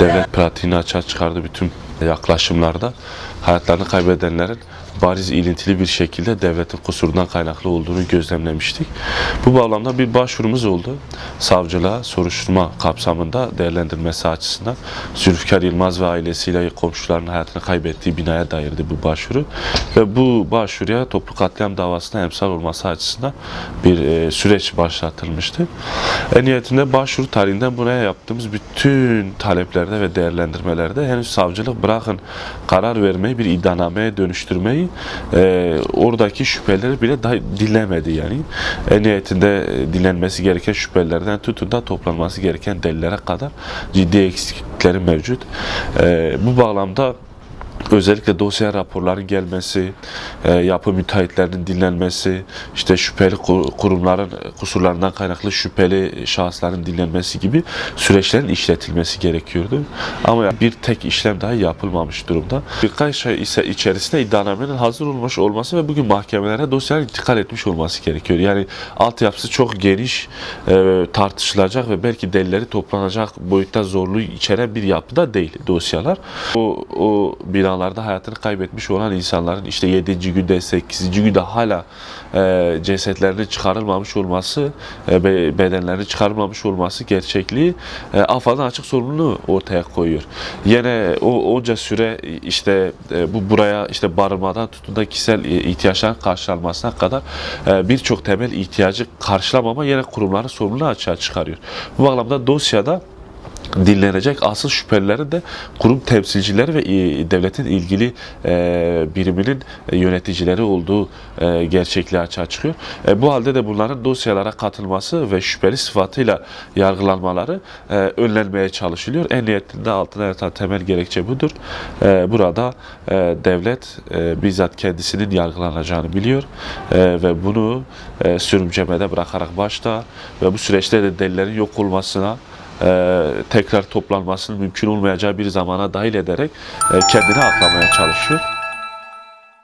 devlet pratiğini açığa çıkardı bütün yaklaşımlarda. Hayatlarını kaybedenlerin bariz ilintili bir şekilde devletin kusurundan kaynaklı olduğunu gözlemlemiştik. Bu bağlamda bir başvurumuz oldu. Savcılığa soruşturma kapsamında değerlendirmesi açısından Zülfikar Yılmaz ve ailesiyle komşularının hayatını kaybettiği binaya dairdi bu başvuru. Ve bu başvuruya toplu katliam davasına emsal olması açısından bir e, süreç başlatılmıştı. En nihayetinde başvuru tarihinden buraya yaptığımız bütün taleplerde ve değerlendirmelerde henüz savcılık bırakın karar vermeyi bir iddianameye dönüştürmeyi e, oradaki şüpheleri bile daha dinlemedi yani. En nihayetinde e, dinlenmesi gereken şüphelerden tutun da toplanması gereken delillere kadar ciddi eksiklikleri mevcut. E, bu bağlamda özellikle dosya raporların gelmesi, e, yapı müteahhitlerinin dinlenmesi, işte şüpheli ku- kurumların kusurlarından kaynaklı şüpheli şahısların dinlenmesi gibi süreçlerin işletilmesi gerekiyordu. Ama bir tek işlem daha yapılmamış durumda. Birkaç ay ise içerisinde iddianamenin hazır olmuş olması ve bugün mahkemelere dosyalar intikal etmiş olması gerekiyor. Yani altyapısı çok geniş, e, tartışılacak ve belki delilleri toplanacak boyutta zorluğu içeren bir yapıda değil dosyalar. O, o binalarda hayatını kaybetmiş olan insanların işte 7. günde 8. günde hala e, cesetlerinin çıkarılmamış olması, e, be- bedenlerinin çıkarılmamış olması gerçekliği e, AFAD'ın açık sorumluluğu ortaya koyuyor. Yine o onca süre işte e, bu buraya işte barınmadan tutun da kişisel ihtiyaçların karşılanmasına kadar e, birçok temel ihtiyacı karşılamama yine kurumların sorumluluğu açığa çıkarıyor. Bu bağlamda dosyada dinlenecek asıl şüphelilerin de kurum temsilcileri ve e, devletin ilgili e, biriminin e, yöneticileri olduğu gerçekliği açığa çıkıyor. Bu halde de bunların dosyalara katılması ve şüpheli sıfatıyla yargılanmaları önlenmeye çalışılıyor. En niyetinde altına yatan temel gerekçe budur. Burada devlet bizzat kendisinin yargılanacağını biliyor ve bunu sürümcemede bırakarak başta ve bu süreçte de delillerin yok olmasına e, tekrar toplanmasının mümkün olmayacağı bir zamana dahil ederek e, kendini aklamaya çalışıyor.